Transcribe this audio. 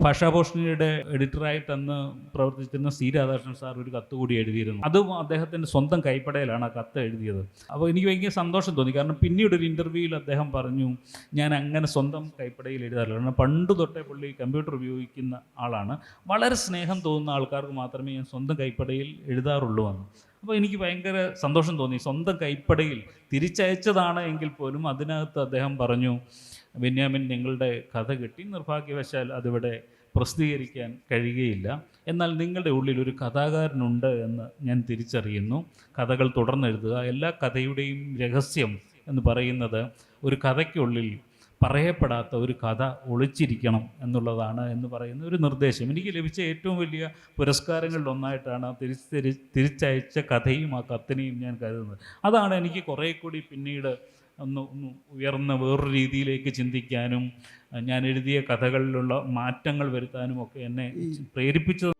ഭാഷാഭൂഷണിയുടെ എഡിറ്ററായിട്ട് അന്ന് പ്രവർത്തിച്ചിരുന്ന C Radhakrishnan sir ഒരു കത്ത് കൂടി എഴുതിയിരുന്നു. അതും അദ്ദേഹത്തിന്റെ സ്വന്തം കൈപ്പടയിലാണ് ആ കത്ത് എഴുതിയത്. അപ്പോൾ എനിക്ക് ഭയങ്കര സന്തോഷം തോന്നി. കാരണം പിന്നീട് ഒരു ഇന്റർവ്യൂവിൽ അദ്ദേഹം പറഞ്ഞു ഞാൻ അങ്ങനെ സ്വന്തം കൈപ്പടയിൽ എഴുതാറില്ല. കാരണം പണ്ട് തൊട്ടേ പുള്ളി കമ്പ്യൂട്ടർ ഉപയോഗിക്കുന്ന ആളാണ്. വളരെ സ്നേഹം തോന്നുന്ന ആൾക്കാർക്ക് മാത്രമേ ഞാൻ സ്വന്തം കൈപ്പടയിൽ എഴുതാറുള്ളൂ എന്ന്. അപ്പോൾ എനിക്ക് ഭയങ്കര സന്തോഷം തോന്നി. സ്വന്തം കൈപ്പടയിൽ തിരിച്ചയച്ചതാണ് എങ്കിൽ പോലും അതിനകത്ത് അദ്ദേഹം പറഞ്ഞു ബെന്യാമിൻ നിങ്ങളുടെ കഥ കിട്ടി നിർഭാഗ്യവശാൽ അതിവിടെ പ്രസിദ്ധീകരിക്കാൻ കഴിയുകയില്ല. എന്നാൽ നിങ്ങളുടെ ഉള്ളിൽ ഒരു കഥാകാരനുണ്ട് എന്ന് ഞാൻ തിരിച്ചറിയുന്നു. കഥകൾ തുടർന്നെഴുതുക എല്ലാ കഥയുടെയും രഹസ്യം എന്ന് പറയുന്നത് ഒരു കഥയ്ക്കുള്ളിൽ പറയപ്പെടാത്ത ഒരു കഥ ഒളിച്ചിരിക്കണം എന്നുള്ളതാണ് എന്ന് പറയുന്ന ഒരു നിർദ്ദേശം. എനിക്ക് ലഭിച്ച ഏറ്റവും വലിയ പുരസ്കാരങ്ങളിൽ ഒന്നായിട്ടാണ് തിരിച്ച് തിരി തിരിച്ചയച്ച കഥയും ആ കത്തിനെയും ഞാൻ കരുതുന്നത്. അതാണ് എനിക്ക് കുറേ കൂടി പിന്നീട് ഒന്ന് ഉയർന്ന വേറൊരു രീതിയിലേക്ക് ചിന്തിക്കാനും ഞാൻ എഴുതിയ കഥകളിലുള്ള മാറ്റങ്ങൾ വരുത്താനും ഒക്കെ എന്നെ പ്രേരിപ്പിച്ചത്